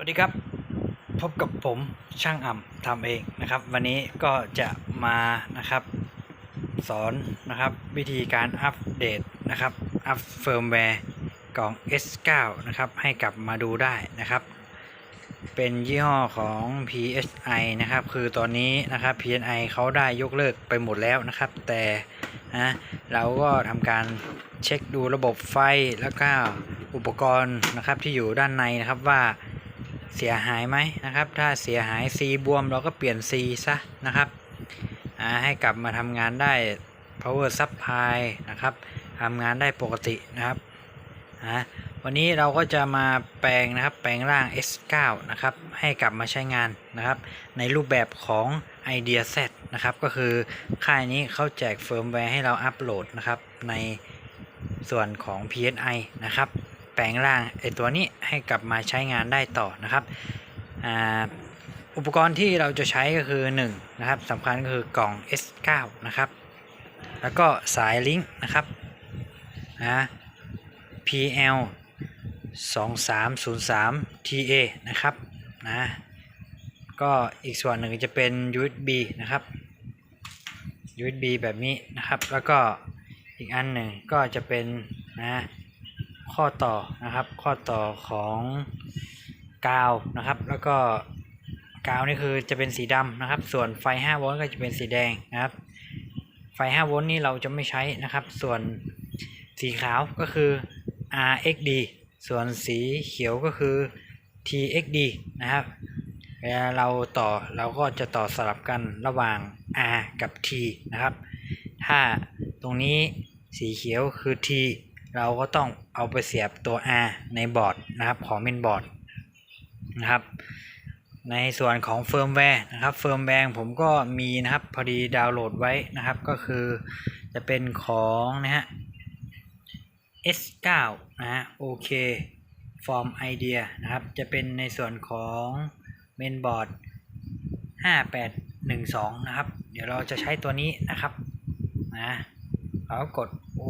สวัสดีครับ พบกับผมช่างอ่ำทำเองนะครับ วันนี้ก็จะมานะครับ สอนนะครับ วิธีการอัปเดตนะครับอัปเฟิร์มแวร์กล่อง S9 นะครับ ให้กลับมาดูได้นะครับ เป็นยี่ห้อของ PSI นะครับ คือตอนนี้นะครับ PSI เขาได้ยกเลิกไปหมดแล้วนะครับ แต่นะเราก็ทำการเช็คดูระบบไฟแล้วก็อุปกรณ์นะครับที่อยู่ด้านในนะครับว่า เสียหายไหมนะครับ ถ้าเสียหาย C บวมเราก็เปลี่ยน C ซะนะครับให้กลับมาทำงานได้ power supply นะครับทำงานได้ปกตินะครับวันนี้เราก็จะมาแปลงนะครับ แปลงร่าง S9 นะครับ ให้กลับมาใช้งานนะครับ ในรูปแบบของ Idea Z นะครับ ก็คือค่ายนี้เขาแจกเฟิร์มแวร์ให้เราอัปโหลดนะครับ ในส่วนของ PSI นะครับ แปลงร่างไอตัวนี้ให้กลับมาใช้งานได้ต่อนะครับอ,อุปกรณ์ที่เราจะใช้ก็คือ1นะครับสำคัญก็คือกล่อง S9 นะครับแล้วก็สายลิงก์นะครับนะ PL 2303 TA นะครับนะก็อีกส่วนหนึ่งจะเป็น USB นะครับ USB แบบนี้นะครับ แล้วก็อีกอันหนึ่งก็จะเป็นนะ ข้อต่อนะครับ ข้อต่อของกาวนะครับ แล้วก็กาวนี่คือจะเป็นสีดำนะครับ ส่วนไฟ 5 โวลต์ก็จะเป็นสีแดงนะครับ ไฟ 5 โวลต์นี่เราจะไม่ใช้นะครับ ส่วนสีขาวก็คือ RXD ส่วนสีเขียวก็คือ TXD นะครับเวลาเราต่อเราก็จะต่อสลับกันระหว่าง R กับ T นะครับ ถ้าตรงนี้สีเขียวคือ T เราก็ต้องเอาไปเสียบตัว R ในบอร์ดนะครับของเมนบอร์ดนะครับ ในส่วนของเฟิร์มแวร์นะครับเฟิร์มแวร์ผมก็มีนะครับพอดีดาวน์โหลดไว้นะครับ ก็คือจะเป็นของนะฮะ S9 นะฮะโอเค Form Idea นะครับ จะเป็นในส่วนของเมนบอร์ด5812 นะครับ เดี๋ยวเราจะใช้ตัวนี้นะครับนะเราก็กด O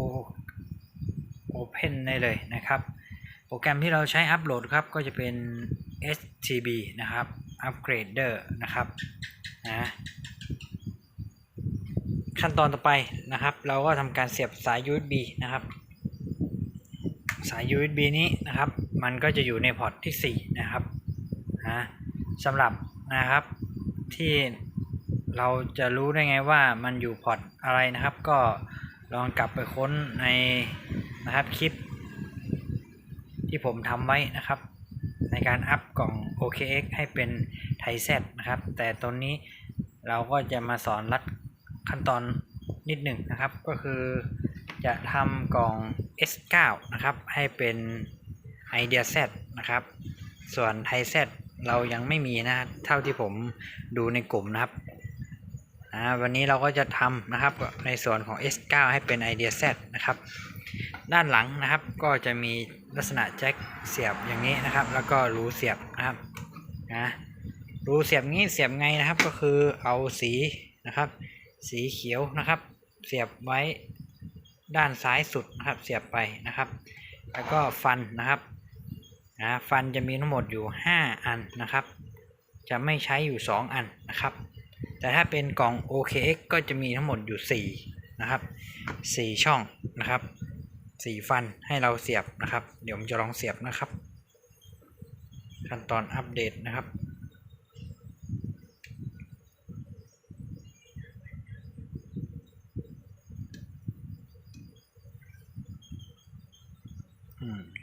Open ได้เลยนะครับ โปรแกรมที่เราใช้อัปโหลดครับก็จะเป็น STB นะครับ Upgrader นะครับนะขั้นตอนต่อไปนะครับ เราก็ทำการเสียบสาย USB นะครับ สาย USB นี้นะครับ มันก็จะอยู่ในพอร์ตที่ 4 นะครับนะสำหรับนะครับที่เราจะรู้ได้ไงว่ามันอยู่พอร์ตอะไรนะครับ ก็ลองกลับไปค้นใน นะครับคลิป ที่ผมทำไว้นะครับ ในการอัพกล่อง OKX ให้เป็นไทยแซนะครับ แต่ตอนนี้เราก็จะมาสอนรัดขั้นตอนนิดหนึ่งนะครับ ก็คือจะทำกล่อง S9 นะครับ ให้เป็น Idea Z นะครับ ส่วนไทยแซเรายังไม่มีนะเท่าที่ผมดูในกลุ่มนะครับวันนี้เราก็จะทำนะครับในส่วนของ S9 ให้เป็น Idea Z นะครับ ด้านหลังนะครับ ก็จะมีลักษณะแจ็คเสียบอย่างนี้นะครับ แล้วก็รูเสียบนะครับนะรูเสียบงี้เสียบไงนะครับก็คือเอาสีนะครับ สีเขียวนะครับ เสียบไว้ด้านซ้ายสุดนะครับ เสียบไปนะครับ แล้วก็ฟันนะครับนะฟันจะมีทั้งหมดอยู่ 5 อันนะครับ จะไม่ใช้อยู่ 2 อันนะครับ แต่ถ้าเป็นกล่อง OKX ก็จะมีทั้งหมดอยู่ 4 นะครับ 4 ช่องนะครับ สี่ฟันให้เราเสียบนะครับ เดี๋ยวผมจะลองเสียบนะครับ ขั้นตอนอัปเดตนะครับ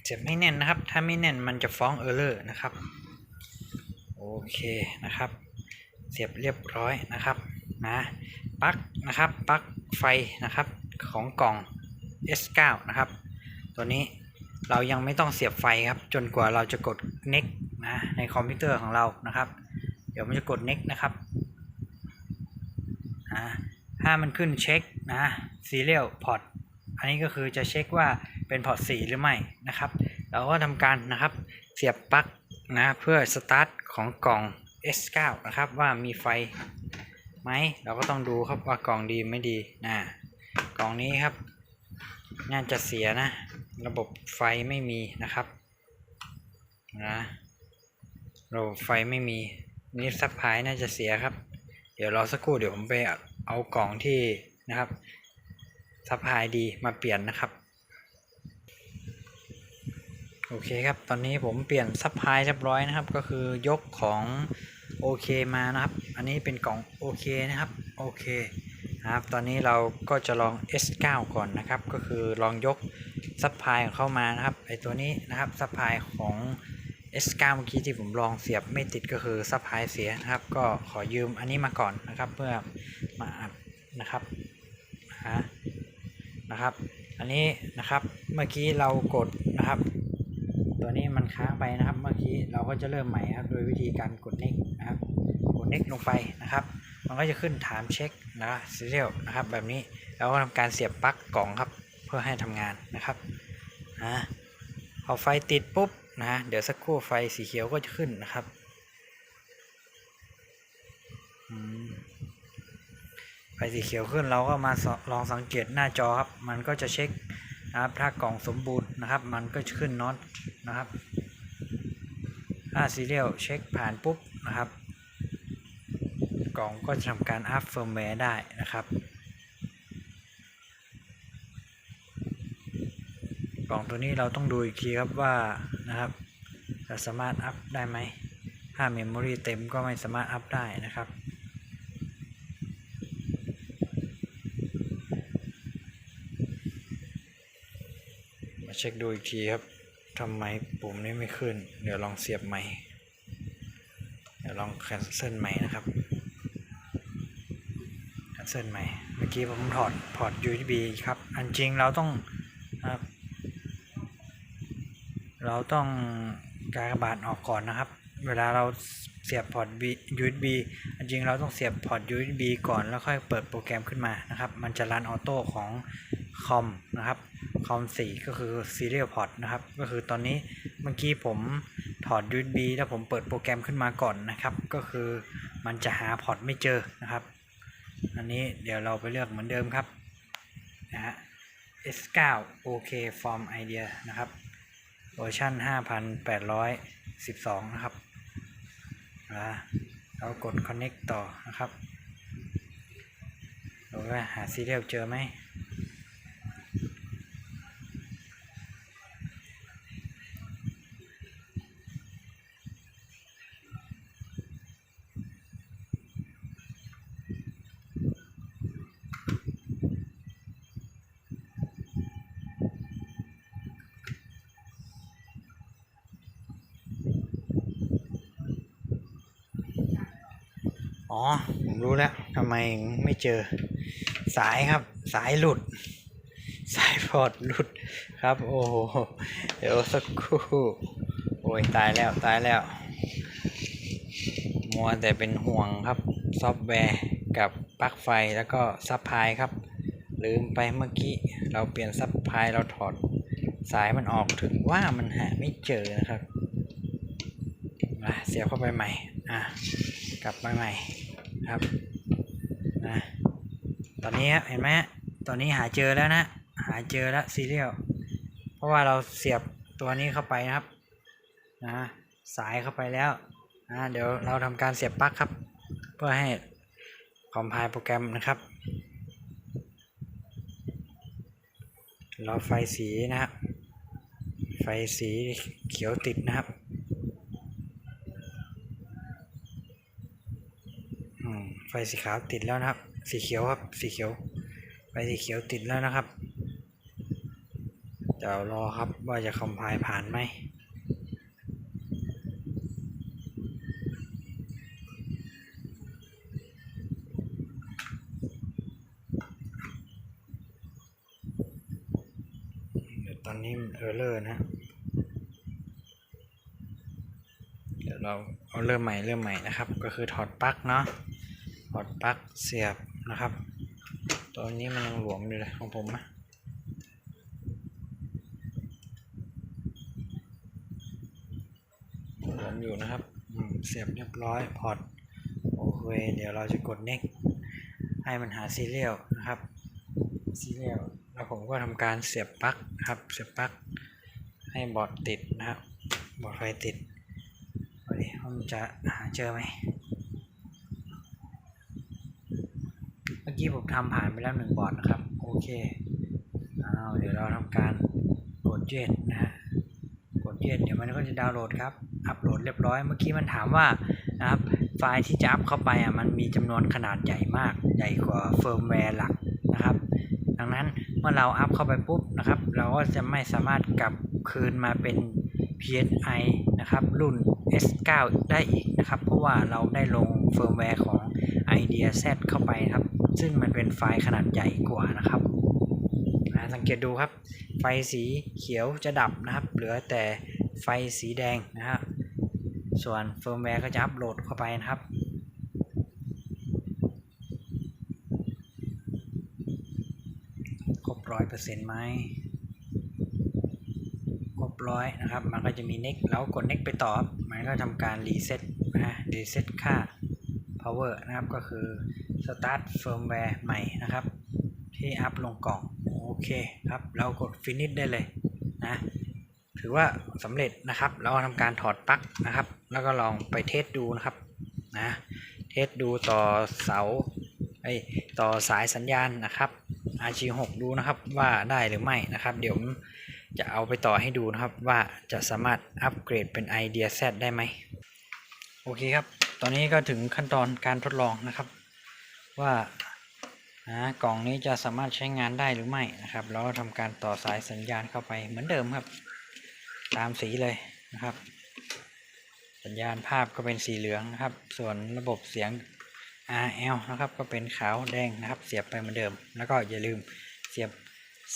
เสียบให้แน่นนะครับ ถ้าไม่แน่นมันจะฟ้องเออร์เลอร์นะครับ โอเคนะครับ เสียบเรียบร้อยนะครับนะปลั๊กนะครับปลั๊กไฟนะครับของกล่อง S9 นะครับ ตัวนี้เรายังไม่ต้องเสียบไฟครับ จนกว่าเราจะกด next นะในคอมพิวเตอร์ของเรานะครับ เดี๋ยวมันจะกด next นะครับนะถ้ามันขึ้นเช็คนะ serial port อันนี้ก็คือจะเช็คว่าเป็นพอร์ต4หรือไม่นะครับ เราก็ทำการนะครับเสียบปลั๊กนะเพื่อสตาร์ทของกล่อง S9 นะครับว่ามีไฟไหมเราก็ต้องดูครับว่ากล่องดีไม่ดีนะกล่องนี้ครับ น่าจะเสียนะ ระบบไฟไม่มีนะครับนะระบบไฟไม่มีนี่ซัพพลายน่าจะเสียครับ เดี๋ยวรอสักครู่เดี๋ยวผมไปเอากล่องที่นะครับซัพพลายดีมาเปลี่ยนนะครับ โอเคครับ ตอนนี้ผมเปลี่ยนซัพพลายเรียบร้อยนะครับ ก็คือยกของโอเคมานะครับ อันนี้เป็นกล่องโอเคนะครับโอเค นะครับ ตอนนี้เราก็จะลอง S9 ก่อนนะครับ ก็คือลองยกซัพพลายเข้ามานะครับไอตัวนี้นะครับซัพพลายของ S9 เมื่อกี้ที่ผมลองเสียบไม่ติดก็คือซัพพลายเสียนะครับ ก็ขอยืมอันนี้มาก่อนนะครับ เพื่อมาอัดนะครับนะครับ อันนี้นะครับเมื่อกี้เรากดนะครับ ตัวนี้มันค้างไปนะครับ เมื่อกี้เราก็จะเริ่มใหม่ครับ โดยวิธีการกด next นะครับกด next ลงไปนะครับ มันก็จะขึ้นถามเช็ค นะครับ serial นะครับแบบนี้เราก็ทำการเสียบปลั๊กกล่องครับ เพื่อให้ทำงานนะครับอ่าพอไฟติดปุ๊บนะเดี๋ยวสักครู่ไฟสีเขียวก็จะขึ้นนะครับไฟสีเขียวขึ้นเราก็มาลองสังเกตหน้าจอครับ มันก็จะเช็คนะครับถ้ากล่องสมบูรณ์นะครับ มันก็จะขึ้นน็อตนะครับถ้าซีเรียลเช็คผ่านปุ๊บนะครับ กล่องก็จะทำการอัพเฟิร์มแวร์ได้นะครับ กล่องตัวนี้เราต้องดูอีกทีครับว่านะครับจะสามารถอัพได้ไหมถ้าเมมโมรีเต็มก็ไม่สามารถอัพได้นะครับมาเช็คดูอีกทีครับ ทำไมปุ่มนี้ไม่ขึ้น เดี๋ยวลองเสียบใหม่ เดี๋ยวลอง cancel ใหม่นะครับ cancel ใหม่ เมื่อกี้ผมถอดพอร์ต USB ครับ อันจริงเราต้อง เราต้องกากบาทออกก่อนนะครับ เวลาเราเสียบพอร์ต USB อันจริงเราต้องเสียบพอร์ต USB ก่อนแล้วค่อยเปิดโปรแกรมขึ้นมานะครับ มันจะรันออโต้ของคอมนะครับ คอม 4 ก็คือ Serial Port นะครับ ก็คือตอนนี้เมื่อกี้ผมถอด USB แล้วผมเปิดโปรแกรมขึ้นมาก่อนนะครับ ก็คือมันจะหาพอร์ตไม่เจอนะครับ อันนี้เดี๋ยวเราไปเลือกเหมือนเดิมครับนะฮะ S9 OK Form Idea นะครับเวอร์ชัน5,812 นะครับนะเรากด connect ต่อนะครับดูว่าหาซีเรียลเจอไหม อ๋อ ผมรู้แล้วทำไมไม่เจอสายครับ สายหลุด สายพอร์ตหลุดครับ โอ้โหเดี๋ยวสักครู่โอ้ยตายแล้วตายแล้ว มัวแต่เป็นห่วงครับ ซอฟต์แวร์กับปลั๊กไฟแล้วก็ซับพลายครับ ลืมไปเมื่อกี้ เราเปลี่ยนซับพลายเราถอด สายมันออกถึงว่ามันหาไม่เจอนะครับเสียบเข้าไปใหม่ อะ กลับมาใหม่ ครับนะตอนนี้เห็นไหมตอนนี้หาเจอแล้วนะ หาเจอแล้วซีเรียลเพราะว่าเราเสียบตัวนี้เข้าไปนะครับนะสายเข้าไปแล้วนะเดี๋ยวเราทำการเสียบปลั๊กครับ เพื่อให้คอมไพล์โปรแกรมนะครับรอไฟสีนะครับไฟสีเขียวติดนะครับ อืมไฟสีขาวติดแล้วนะครับ สีเขียวครับ สีเขียว ไฟสีเขียวติดแล้วนะครับ เดี๋ยวรอครับว่าจะคอมไพล์ผ่านไหมเดี๋ยวตอนนี้เออร์เลอร์นะ เดี๋ยวเราเอาเริ่มใหม่เริ่มใหม่นะครับ ก็คือถอดปลั๊กเนาะ อดปลั๊กเสียบนะครับ ตัวนี้มันยังหลวมอยู่เลยของผมนะหลวมอยู่นะครับเสียบเรียบร้อยพอร์ตโอเคเดี๋ยวเราจะกด next ให้มันหาซีเรียลนะครับซีเรียลแล้วผมก็ทำการเสียบปลั๊กนะครับ เสียบปลั๊กให้บอร์ดติดนะครับ บอร์ดไฟติดพอดีพมันจะหาเจอไหม เมื่อกี้ผมทำผ่านไปแล้วหนึ่งบอร์ดนะครับ โอเคเอาเดี๋ยวเราทำการกดเย็ดนะฮะกดเย็ดเดี๋ยวมันก็จะดาวน์โหลดครับ อัปโหลดเรียบร้อย เมื่อกี้มันถามว่านะครับ ไฟล์ที่จะอัพเข้าไปอะ มันมีจำนวนขนาดใหญ่มาก ใหญ่กว่าเฟิร์มแวร์หลักนะครับ ดังนั้นเมื่อเราอัพเข้าไปปุ๊บนะครับ เราก็จะไม่สามารถกลับคืนมาเป็น PSI นะครับ รุ่น S9 ได้อีกนะครับ เพราะว่าเราได้ลงเฟิร์มแวร์ของ Idea Z เข้าไปครับ ซึ่งมันเป็นไฟล์ขนาดใหญ่กว่านะครับอ่าสังเกตดูครับ ไฟสีเขียวจะดับนะครับ เหลือแต่ไฟสีแดงนะครับส่วนเฟิร์มแวร์ก็จะอัปโหลดเข้าไปนะครับครบร้อยเปอร์เซ็นต์ไหมครบร้อยนะครับ มันก็จะมี next แล้วกด next ไปต่อบมันก็ทำการรีเซ็ตนะรีเซ็ตค่า power นะครับก็คือ start firmware ใหม่นะครับ ที่อัพลงกล่อง โอเคครับ เรากด finish ได้เลยนะถือว่าสำเร็จนะครับ เราทำการถอดปลั๊กนะครับ แล้วก็ลองไปเทสดูนะครับนะเทสดูต่อเสาไอต่อสายสัญญาณนะครับ RG6 ดูนะครับว่าได้หรือไม่นะครับ เดี๋ยวจะเอาไปต่อให้ดูนะครับว่าจะสามารถอัปเกรดเป็น Idea Z ได้ไหมโอเคครับ ตอนนี้ก็ถึงขั้นตอนการทดลองนะครับ ว่านะกล่องนี้จะสามารถใช้งานได้หรือไม่นะครับเราก็ทำการต่อสายสัญญาณเข้าไปเหมือนเดิมครับ ตามสีเลยนะครับ สัญญาณภาพก็เป็นสีเหลืองนะครับ ส่วนระบบเสียง RL นะครับ ก็เป็นขาวแดงนะครับ เสียบไปเหมือนเดิม แล้วก็อย่าลืมเสียบ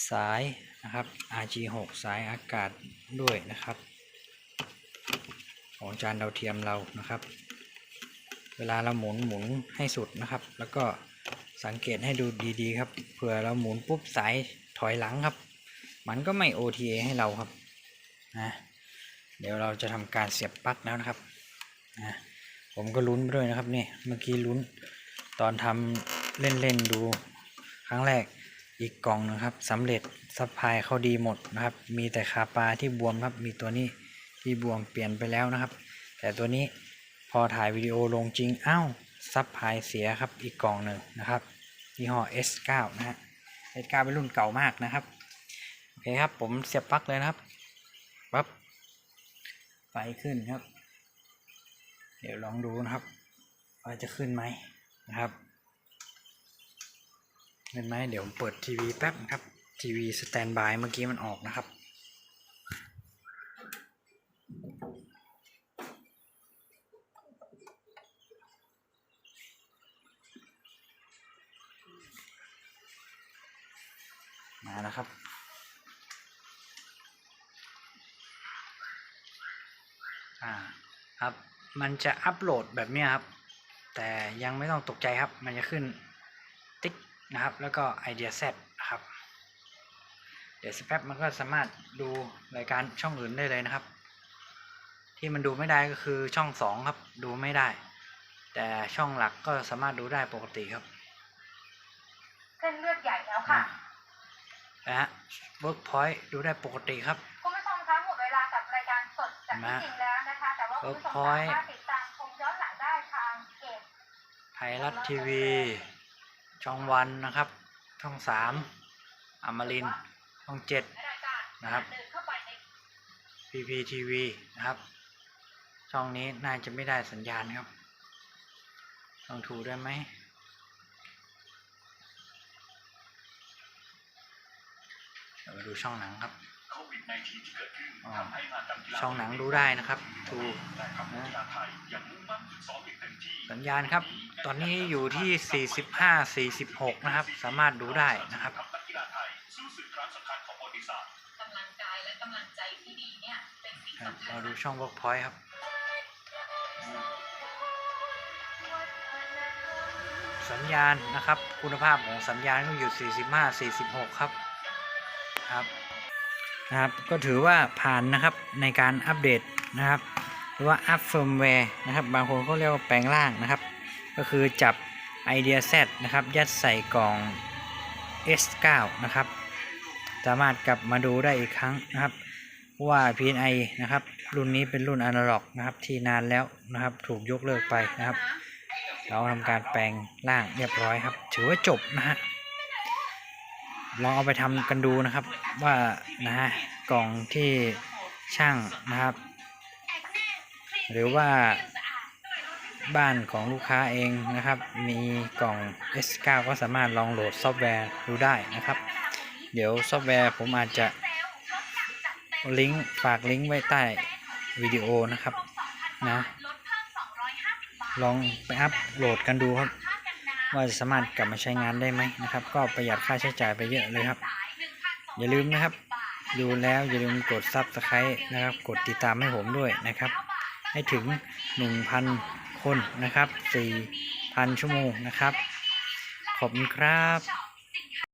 สายนะครับ RG6 สายอากาศด้วยนะครับ ของจานดาวเทียมเรานะครับ เวลาเราหมุนหมุนให้สุดนะครับ แล้วก็สังเกตให้ดูดีๆ ครับเผื่อเราหมุนปุ๊บสายถอยหลังครับ มันก็ไม่ OTA ให้เราครับนะเดี๋ยวเราจะทำการเสียบปลั๊กแล้วนะครับนะผมก็ลุ้นด้วยนะครับนี่เมื่อกี้ลุ้นตอนทำเล่นๆดูครั้งแรกอีกกล่องนะครับสำเร็จซัพพลายเขาดีหมดนะครับ มีแต่คาปลาที่บวมครับ มีตัวนี้ที่บวมเปลี่ยนไปแล้วนะครับ แต่ตัวนี้ พอถ่ายวิดีโอลงจริงอ้าวซับพายเสียครับอีกกล่องหนึ่งนะครับยี่ห้อ S9 นะฮะ S9 เป็นรุ่นเก่ามากนะครับโอเคครับผมเสียบปลั๊กเลยนะครับปั๊บไฟขึ้นครับ เดี๋ยวลองดูนะครับว่าจะขึ้นไหมนะครับขึ้นไหมเดี๋ยวเปิดทีวีแป๊บนะครับ ทีวีสแตนบายเมื่อกี้มันออกนะครับ มาแล้วครับ อ่าครับ มันจะอัปโหลดแบบนี้ครับ แต่ยังไม่ต้องตกใจครับ มันจะขึ้นติ๊กนะครับ แล้วก็ Idea Z นะครับ เดี๋ยวสักแป๊บมันก็สามารถดูรายการช่องอื่นได้เลยนะครับ ที่มันดูไม่ได้ก็คือช่องสองครับ ดูไม่ได้ แต่ช่องหลักก็สามารถดูได้ปกติครับ เส้นเลือดใหญ่แล้วค่ะ นะฮะ Workpoint ดูได้ปกติครับคุณผู้ชมคะหมดเวลากับรายการสดจากที่จริงแล้วนะคะแต่ว่าคุณผู้ชมสามารถติดตามชมย้อนหลังได้ทางเพจไทยรัฐทีวี ช่องวันนะครับ ช่องสามอมรินทร์ช่องเจ็ดรายการนะครับเดินเข้าไปใน PPTV นะครับ ช่องนี้น่าจะไม่ได้สัญญาณครับช่องทูได้ไหม ดี๋ยวมาดูช่องหนังครับโควิด -19 ที่เกิดขึ้นอ๋อทำให้มากรรมกีฬาช่องหนังดูได้นะครับทูแต่ทัพนักกีฬาไทยยังมุ่งมั่นฝึกซ้อมอย่างเต็มที่สัญญาณครับ ตอนนี้อยู่ที่ 45 46 นะครับ สามารถดูได้นะครับทัพนักกีฬาไทยสู้ศึกครั้งสำคัญของประวัติศาสตร์กำลังกายและกำลังใจที่ดีเนี่ยเป็นสิ่งครับสำคัญเราดูช่อง Workpoint ครับ สัญญาณนะครับ คุณภาพของสัญญาณก็อยู่ 45 46 ครับ ครับนะครับก็ถือว่าผ่านนะครับในการอัปเดตนะครับหรือว่าอัพเฟิร์มแวร์นะครับบางคนเขาเรียกว่าแปลงร่างนะครับ ก็คือจับ Idea Z นะครับยัดใส่กล่อง S9 นะครับ สามารถกลับมาดูได้อีกครั้งนะครับว่า PNI นะครับ รุ่นนี้เป็นรุ่นอนาล็อกนะครับ ที่นานแล้วนะครับ ถูกยกเลิกไปนะครับ เราทำการแปลงร่างเรียบร้อยครับ ถือว่าจบนะฮะ ลองเอาไปทำกันดูนะครับ ว่านะฮะกล่องที่ช่างนะครับ หรือว่าบ้านของลูกค้าเองนะครับ มีกล่อง S9 ก็สามารถลองโหลดซอฟต์แวร์ดูได้นะครับ เดี๋ยวซอฟต์แวร์ผมอาจจะลิงก์ฝากลิงก์ไว้ใต้วิดีโอนะครับนะ ลองไปอัพโหลดกันดูครับ ว่าจะสามารถกลับมาใช้งานได้ไหมนะครับ ก็ประหยัดค่าใช้จ่ายไปเยอะเลยครับ อย่าลืมนะครับ ดูแล้วอย่าลืมกด Subscribe นะครับ กดติดตามให้ผมด้วยนะครับ ให้ถึง 1,000 คนนะครับ 4,000 ชั่วโมงนะครับ ขอบคุณครับ